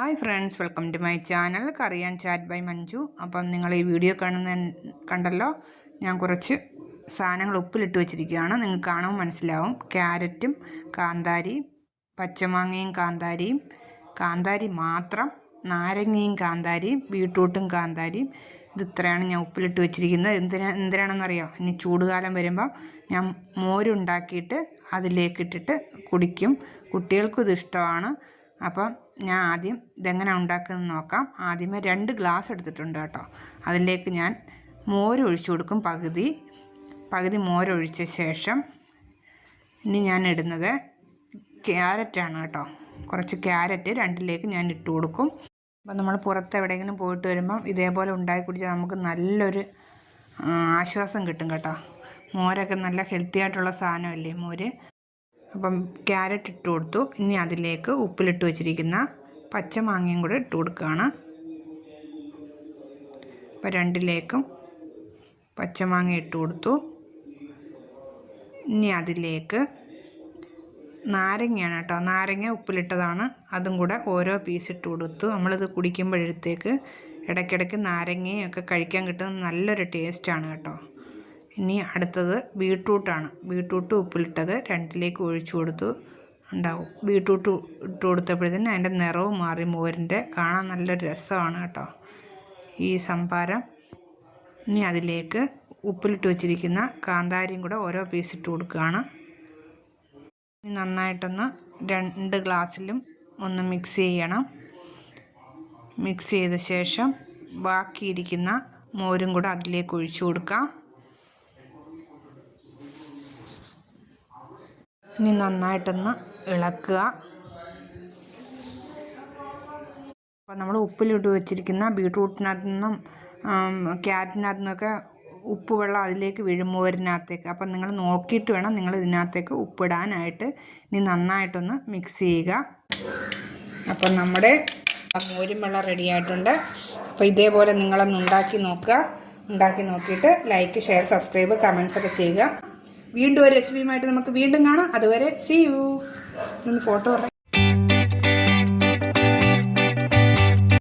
Hi friends welcome to my channel. കറിയാൻ chat by Manju. അപ്പം നിങ്ങൾ ഈ വീഡിയോ കാണുന്ന കണ്ടല്ലോ ഞാൻ കുറച്ച് സാധനങ്ങൾ ഉപ്പിലിട്ട് വെച്ചിരിക്കുകയാണ്. നിങ്ങൾക്ക് കാണുമ്പോൾ മനസ്സിലാവും. ക്യാരറ്റും കാന്താരിയും പച്ചമാങ്ങയും കാന്താരിയും കാന്താരി മാത്രം നാരങ്ങയും കാന്താരിയും ബീട്രൂട്ടും കാന്താരിയും. ഇത് ഇത്രയാണ് ഞാൻ ഉപ്പിലിട്ട് വെച്ചിരിക്കുന്നത്. എന്തിനാ എന്തിനാണെന്നറിയാം? ഇനി ചൂടുകാലം വരുമ്പോൾ ഞാൻ മോരുണ്ടാക്കിയിട്ട് അതിലേക്കിട്ടിട്ട് കുടിക്കും. കുട്ടികൾക്കും ഇത് ഇഷ്ടമാണ്. അപ്പം ഞാൻ ആദ്യം ഇതെങ്ങനെ ഉണ്ടാക്കുന്നത് നോക്കാം. ആദ്യമേ രണ്ട് ഗ്ലാസ് എടുത്തിട്ടുണ്ട് കേട്ടോ. അതിലേക്ക് ഞാൻ മോര് ഒഴിച്ചു കൊടുക്കും പകുതി. പകുതി മോരൊഴിച്ച ശേഷം ഇനി ഞാൻ ഇടുന്നത് ക്യാരറ്റാണ് കേട്ടോ. കുറച്ച് ക്യാരറ്റ് രണ്ടിലേക്ക് ഞാൻ ഇട്ട് കൊടുക്കും. അപ്പം നമ്മൾ പുറത്ത് എവിടെയെങ്കിലും പോയിട്ട് വരുമ്പം ഇതേപോലെ ഉണ്ടാക്കി കുടിച്ചാൽ നമുക്ക് നല്ലൊരു ആശ്വാസം കിട്ടും കേട്ടോ. മോരൊക്കെ നല്ല ഹെൽത്തി ആയിട്ടുള്ള സാധനമല്ലേ മോര്? അപ്പം ക്യാരറ്റ് ഇട്ട് കൊടുത്തു. ഇനി അതിലേക്ക് ഉപ്പിലിട്ട് വെച്ചിരിക്കുന്ന പച്ചമാങ്ങയും കൂടെ ഇട്ട് കൊടുക്കുകയാണ്. അപ്പം രണ്ടിലേക്കും പച്ചമാങ്ങ ഇട്ട് കൊടുത്തു. ഇനി അതിലേക്ക് നാരങ്ങയാണ് കേട്ടോ. നാരങ്ങ ഉപ്പിലിട്ടതാണ്. അതും കൂടെ ഓരോ പീസ് ഇട്ട് കൊടുത്തു. നമ്മളിത് കുടിക്കുമ്പോഴത്തേക്ക് ഇടയ്ക്കിടയ്ക്ക് നാരങ്ങയും ഒക്കെ കഴിക്കാൻ കിട്ടുന്ന നല്ലൊരു ടേസ്റ്റാണ് കേട്ടോ. ഇനി അടുത്തത് ബീട്രൂട്ടാണ്. ബീട്രൂട്ട് ഉപ്പിലിട്ടത് രണ്ടിലേക്ക് ഒഴിച്ചു കൊടുത്തു. ഉണ്ടാവും ബീട്രൂട്ട് ഇട്ട് കൊടുത്തപ്പോഴത്തേന് അതിന്റെ നിറവും മാറി. മോരിന്റെ കാണാൻ നല്ലൊരു രസമാണ് കേട്ടോ ഈ സംഭാരം. ഇനി അതിലേക്ക് ഉപ്പിലിട്ട് വെച്ചിരിക്കുന്ന കാന്താരിയും കൂടെ ഓരോ പീസ് ഇട്ട് കൊടുക്കുകയാണ്. ഇനി നന്നായിട്ടൊന്ന് രണ്ട് ഗ്ലാസ്സിലും ഒന്ന് മിക്സ് ചെയ്യണം. മിക്സ് ചെയ്ത ശേഷം ബാക്കിയിരിക്കുന്ന മോരും കൂടെ അതിലേക്ക് ഒഴിച്ചു കൊടുക്കാം. ഇനി നന്നായിട്ടൊന്ന് ഇളക്കുക. അപ്പോൾ നമ്മൾ ഉപ്പിലിട്ട് വെച്ചിരിക്കുന്ന ബീട്രൂട്ടിനകത്തു നിന്നും ക്യാരറ്റിനകത്തു നിന്നൊക്കെ ഉപ്പ് വെള്ളം അതിലേക്ക് വീഴും മോരിനകത്തേക്ക് അപ്പം നിങ്ങൾ നോക്കിയിട്ട് വേണം നിങ്ങൾ ഇതിനകത്തേക്ക് ഉപ്പിടാനായിട്ട്. ഇനി നന്നായിട്ടൊന്ന് മിക്സ് ചെയ്യുക. അപ്പം നമ്മുടെ മോരും വെള്ളം റെഡി ആയിട്ടുണ്ട് അപ്പോൾ ഇതേപോലെ നിങ്ങളൊന്ന് ഉണ്ടാക്കി നോക്കുക. ഉണ്ടാക്കി നോക്കിയിട്ട് ലൈക്ക് ഷെയർ സബ്സ്ക്രൈബ് കമൻസ് ഒക്കെ ചെയ്യുക. വീണ്ടും ഒരു റെസിപ്പിയുമായിട്ട് നമുക്ക് വീണ്ടും കാണാം. അതുവരെ സി യു ഫോട്ടോ പറയാം